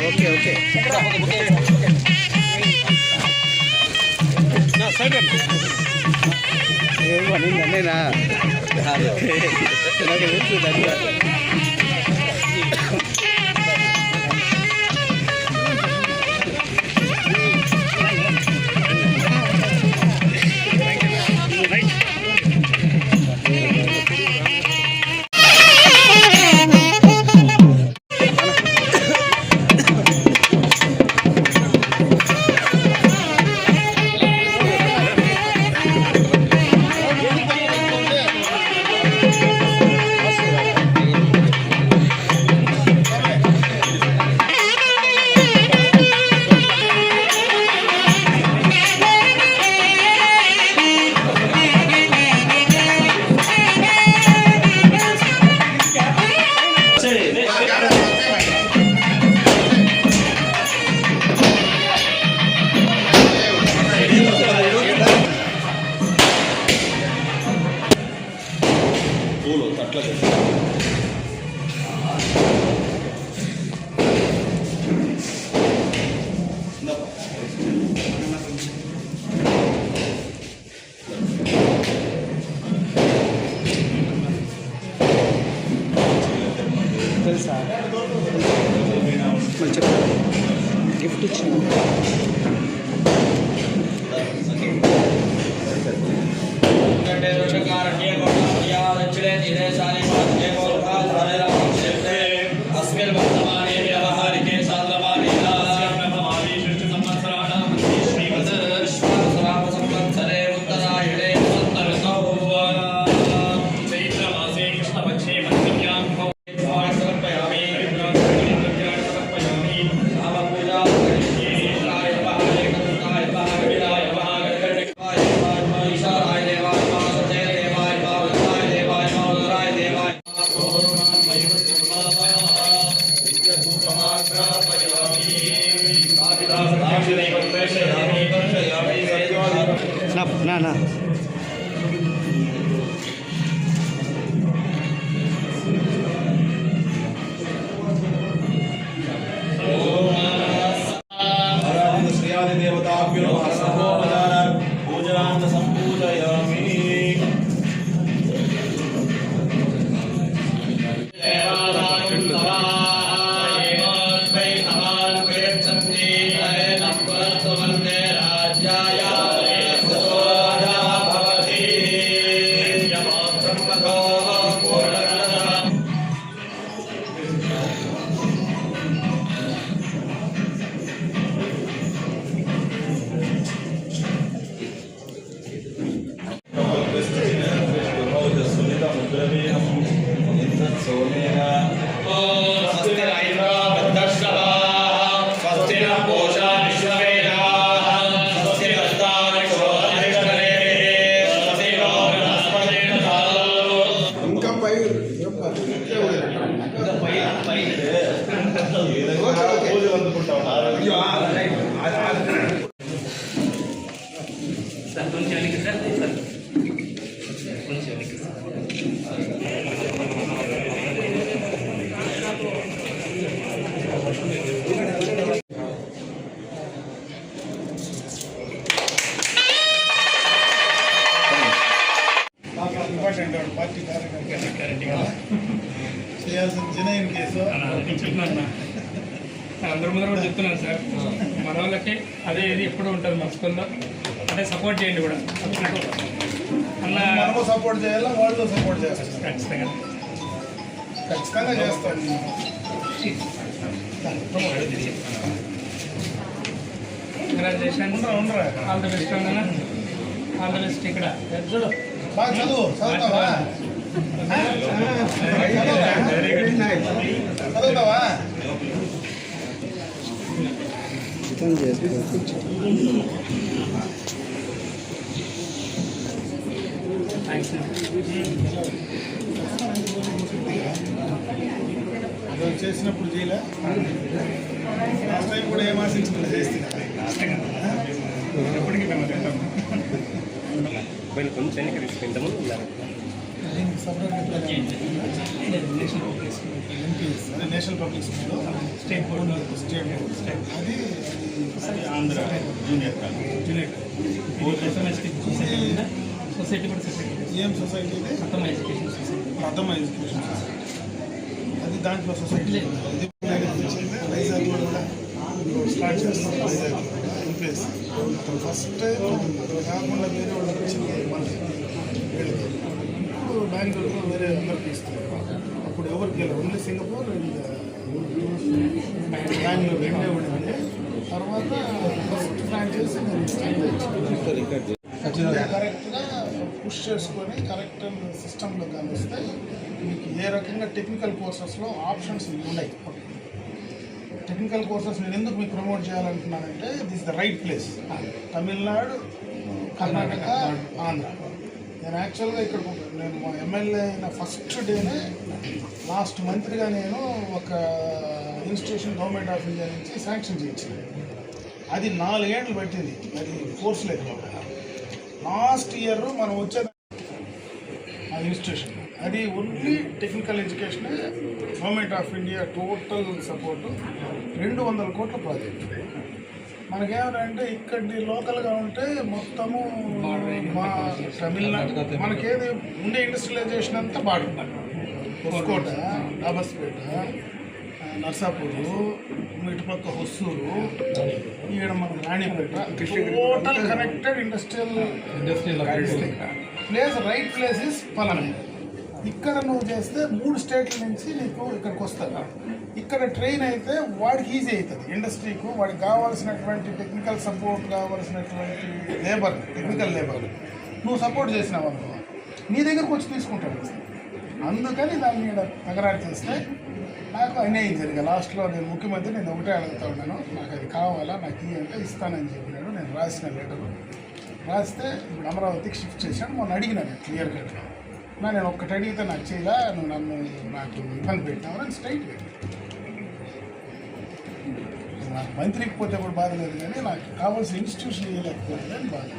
Okay okay నేనా నాకు తెలుసు ధన్యవాదాలు తెలుసా మళ్ళీ చెప్తాను గిఫ్ట్ ఇచ్చిన ఎందుకంటే నా నా ఇంకా అందరి ముందర కూడా చెప్తున్నాను సార్. మన వాళ్ళకి అదే ఇది ఎప్పుడు ఉంటుంది మా స్కూల్లో. అదే సపోర్ట్ చేయండి కూడా. అన్న సపోర్ట్ చేయాలా? వాళ్ళు సపోర్ట్ చేస్తారు ఖచ్చితంగా. ఖచ్చితంగా చేస్తాం. కంగ్రాచులేషన్ ఉండరా ఉండరా. ఆల్ ద బెస్ట్ అన్న. ఆల్ ద బెస్ట్ ఇక్కడ. బాగా చదువు చదువుతావా? చేసినప్పుడు చేయలే. లాస్ట్ టైం కూడా ఏం ఆశించిన చేస్తున్నా ఎప్పటికీ మేము కొంచెం వెనక్కి తీసుకుంటాము national public school state board state board అది అది ఆంధ్ర జూనియర్ కాలేజ్ సొసైటీ కూడా సెపరేట్ ఏం సొసైటీ మొత్తం ఎడ్యుకేషన్ సొసైటీ ప్రథమ ఎడ్యుకేషన్ సొసైటీ అది దాంట్లో సొసైటీ వైజాగ్లో కూడా స్టార్ట్ చేస్తాం వైజాగ్లో ప్లేస్ ఫస్ట్ కాకుండా వేరే వాళ్ళకి వచ్చింది బెంగళూరులో వేరే అందరికి ఇస్తారు అప్పుడు ఎవరికి వెళ్ళరు ఓన్లీ సింగపూర్ బెంగళూరు. రెండే ఉండింది. తర్వాత ఫస్ట్ ఫ్రాంచైజీ కరెక్ట్గా పుష్ చేసుకొని కరెక్ట్ సిస్టంలో కానీ వస్తే మీకు ఏ రకంగా టెక్నికల్ కోర్సెస్లో ఆప్షన్స్ ఉన్నాయి. టెక్నికల్ కోర్సెస్ నేను ఎందుకు మీకు promote చేయాలంటున్నానంటే this the right place. Tamil Nadu Karnataka Andhra. నేను యాక్చువల్గా ఇక్కడ నేను మా ఎమ్మెల్యే అయిన ఫస్ట్ డేనే లాస్ట్ మంత్గా నేను ఒక ఇన్స్టిట్యూషన్ గవర్నమెంట్ ఆఫ్ ఇండియా నుంచి శాంక్షన్ చేయించాను. అది నాలుగేండ్లు పట్టింది. అది కోర్స్ లేదు లాస్ట్ ఇయర్ మనం వచ్చే ఆ ఇన్స్టిట్యూషన్ అది only technical education government of India total support రెండు వందల కోట్ల ప్రాజెక్ట్ మనకేమంటే ఇక్కడి లోకల్గా ఉంటే మొత్తము మా తమిళనాడు మనకేది ఉండే ఇండస్ట్రియలైజేషన్ అంతా బాడు హొస్కోట డాబస్పేట ఆ, నర్సాపూరు ఇటుపక్క హొస్సూరు ఈడ మన Ranipet total connected industrial industrial place right place is పలానా ఇక్కడ నువ్వు చేస్తే మూడు స్టేట్ల నుంచి నీకు ఇక్కడికి వస్తారు ఇక్కడ ట్రైన్ అయితే వాడికి ఈజీ అవుతుంది. ఇండస్ట్రీకు వాడికి కావాల్సినటువంటి టెక్నికల్ సపోర్ట్ కావాల్సినటువంటి లేబర్ టెక్నికల్ లేబర్ నువ్వు సపోర్ట్ చేసినావు అనుకో నీ దగ్గరకు వచ్చి తీసుకుంటాడు. అందుకని దాన్ని మీద తగరారు చేస్తే నాకు అన్యాయం జరిగా లాస్ట్లో నేను ముఖ్యమంత్రి నేను ఒకటే అడుగుతా ఉన్నాను. నాకు అది కావాలా నాకు ఇవి అంటే ఇస్తానని చెప్పినాడు. నేను రాసిన లెటరు రాస్తే ఇప్పుడు అమరావతికి షిఫ్ట్ చేశాను మొన్న అడిగినాను క్లియర్ కట్గా నా నేను ఒక్కటి అడిగితే నాకు చేయలా నువ్వు నన్ను నాకు ఇబ్బంది పెట్టినావు అని స్ట్రైట్ నాకు మంత్రికి పోతే కూడా బాధ లేదు కానీ నాకు కావాల్సిన ఇన్స్టిట్యూషన్ ఇవ్వలేకపోతే అని బాధ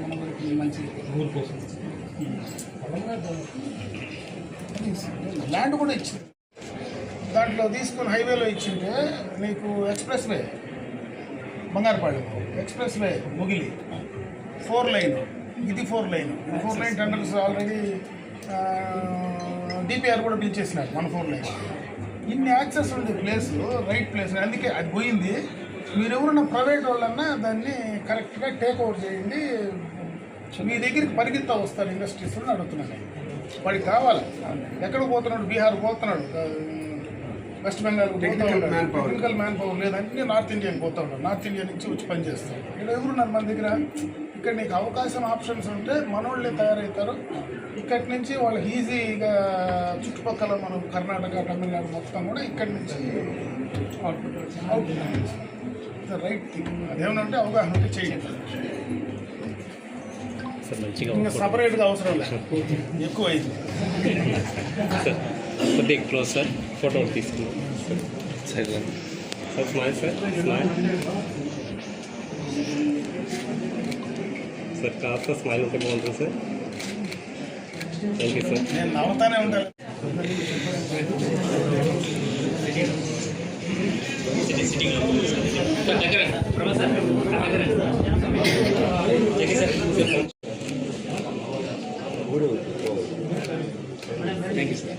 మన వరకు మంచి ఊరు కోసం. ల్యాండ్ కూడా ఇచ్చింది. దాంట్లో తీసుకొని హైవేలో ఇచ్చింటే నీకు express way Bangarupadu express way Mugili four lane ఇది ఫోర్ లైన్ ఇది four lane tenders already DPR కూడా పిలిచేసినారు మన ఫోర్ లైన్ ఇన్ని యాక్సెస్ ఉండే ప్లేస్ రైట్ ప్లేస్ అందుకే అది పోయింది. మీరు ఎవరన్నా ప్రైవేట్ వాళ్ళన్నా దాన్ని కరెక్ట్గా టేక్ ఓవర్ చేయండి. మీ దగ్గరికి పరిగెత్తా వస్తారు ఇండస్ట్రీస్ అని అడుగుతున్నాను నేను. వాడికి కావాలి. ఎక్కడ పోతున్నాడు? బీహార్ పోతున్నాడు. West Bengal technical man power లేదు. అన్ని నార్త్ ఇండియన్ పోతా ఉన్నాడు. నార్త్ ఇండియా నుంచి వచ్చి పనిచేస్తాడు. ఇక్కడ ఎవరున్నారు మన దగ్గర? ఇక్కడ నీకు అవకాశం ఆప్షన్స్ ఉంటే మనోళ్ళే తయారవుతారు. ఇక్కడి నుంచి వాళ్ళకి ఈజీగా చుట్టుపక్కల మనం కర్ణాటక తమిళనాడు మొత్తం కూడా ఇక్కడి నుంచి రైట్ థింగ్. అదేమనంటే అవగాహన ఉంటే చేయండి. సార్ మంచిగా ఇంకా సపరేట్గా అవసరం లేదు. ఎక్కువ అయింది సార్ కొద్దిగా క్లోజ్ సార్ ఫోటో తీసుకున్నాం సరే. Sir smile sir smile sir కాస్త స్మైల్ ఉంటే బాగుంటుంది సార్ థ్యాంక్ యూ సార్ నేను నవ్వుతానే ఉంటాను థ్యాంక్ యూ సార్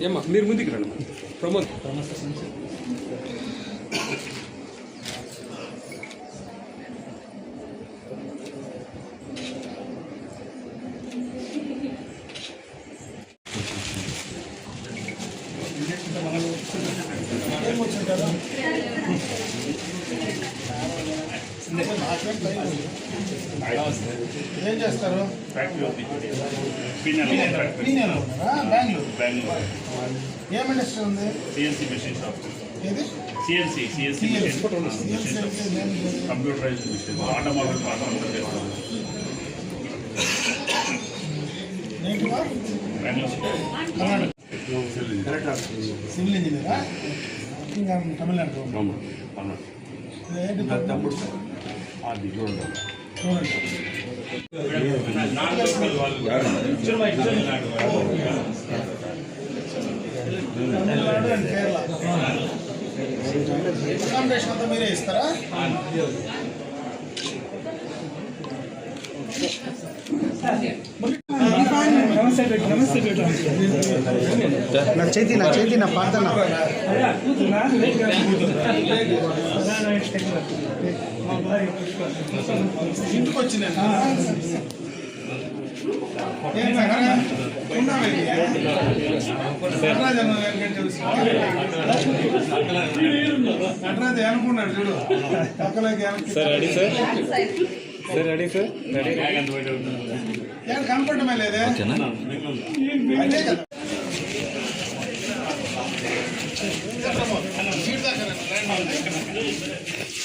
ఏమ్మా మీరు ముందుకు రండి ప్రమోద్ ఏం చేస్తారు? బెంగళూరు ఏ మినిస్టర్ ఉంది? సిఎన్సి మెషిన్ షాప్ ఏది? CNC CNC CLC machine automobile automobile చేస్తాం సివిల్ ఇంజనీరా? తమిళనాడు అవును అవును. ఏ డిపార్ట్మెంట్ చూడండి అకామిడేషన్ అంతా మీరే ఇస్తారా నా చేతి నా చేతి నా పాతన ఇంటికి తెలుసు. నటరాజు అనుకున్నాడు చూడు పక్కలోకి. Sir? Ready. Sir sir ready sir ready కనపడమే లేదే?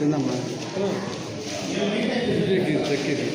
తిందమ్మా చెక్కిది